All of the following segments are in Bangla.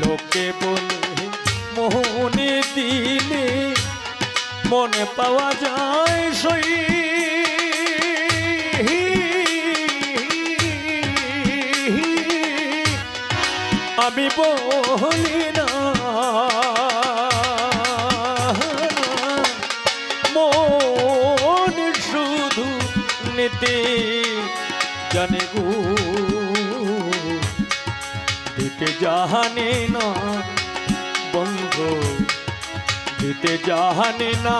লোকে বলে, মোহনে দিলে মনে পাওয়া যায় সই। আমি বলি না, মন শুধু নিতে জানে গো। জাহানে না বন্ধু দিতে জাহানে না।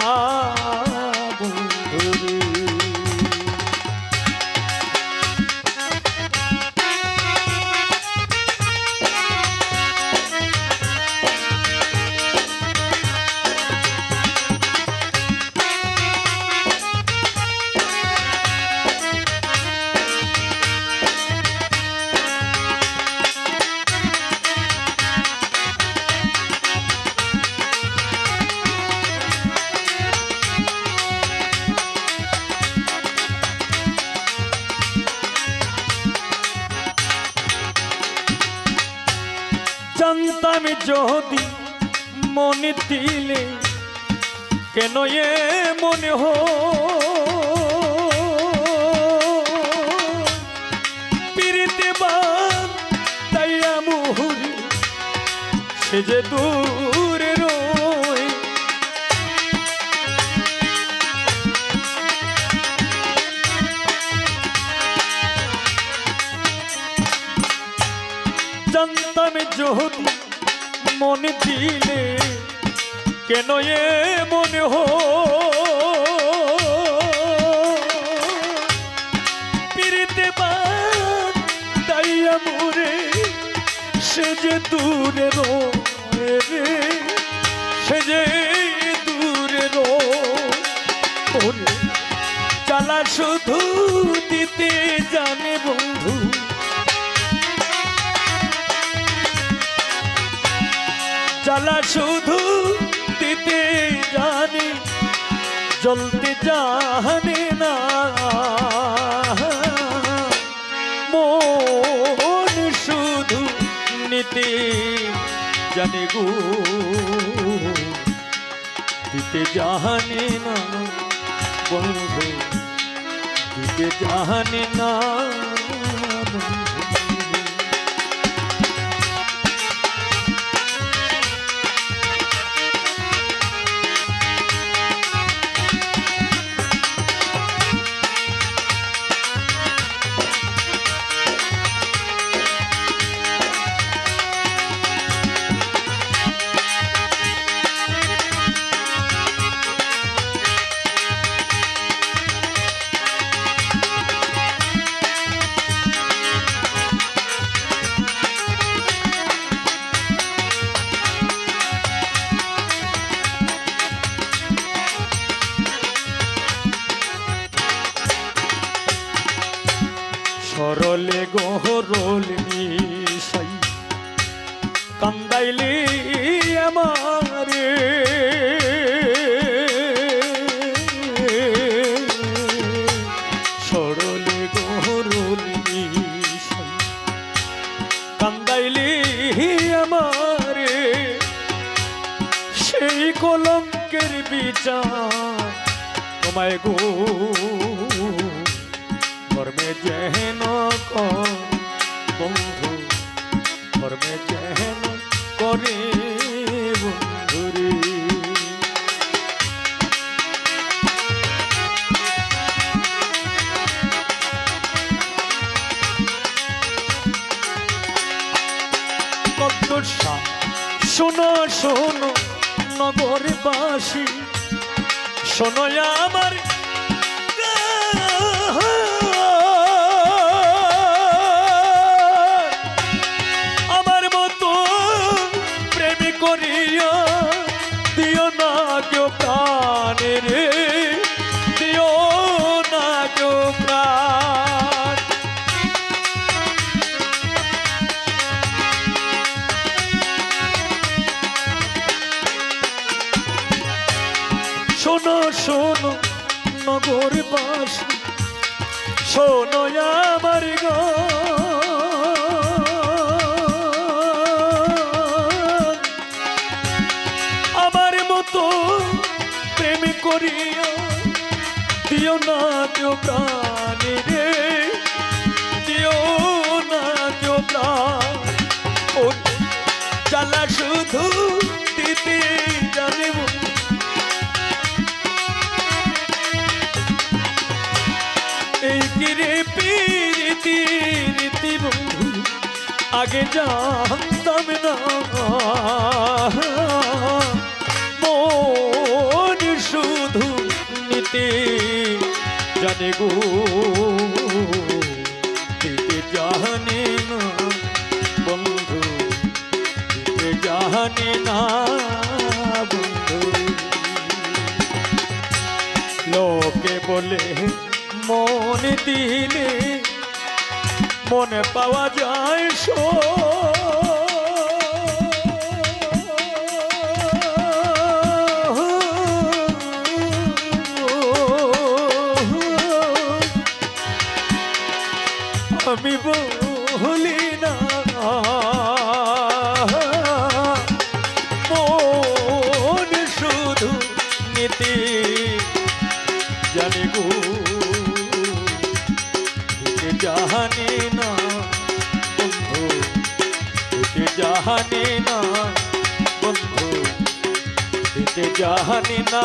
জানতাম যদি মনে দিলে, কেন এ মনে হো? বান তাই মুহুরি সে যে দূরে রয়। জানতাম যদি মনে দিলে কেন এ মনে হো? পিরিতে তাইয়া মোরে সে যে দূরে রে, সে যে দূরে রয়ে চালা শুধু দিতে জানে বন্ধু জ্বালা শুধু দিতে জানি, জ্বলতে জানে না। মন শুধু নিতে জানে গো, দিতে জানে না। বন্ধু, দিতে জানে না। সরলে গহরল মিশাই। কান্দাইলি আমারে। সরলে গহরল মিশাই। কান্দাইলি আমারে। সেই কলঙ্কের বিচার তোমায় গো ধর্মে যেন বন্ধু ধর্মে যেন করে বন্ধুরে। কদ্দুষা শোনো শোনো নগরবাসী শোনো আমার নগর পাশ সোনয়া আমার আমার মতো প্রেম করিয়া দিও না দিও প্রাণী রে। দিও না দিও প্রাণ। চালা শুধু আগে জানতাম না। মন শুধু নিতে জানে গো। দিতে জানে না বন্ধু দিতে জানে না বন্ধু। লোকে বলে মন দিলে মনে পাওয়া যায় সো আমি বলি না। মন শুধু নীতি জানি গো। জানি না বন্ধু দিতে জাহানে না বন্ধু দিতে জাহানে না।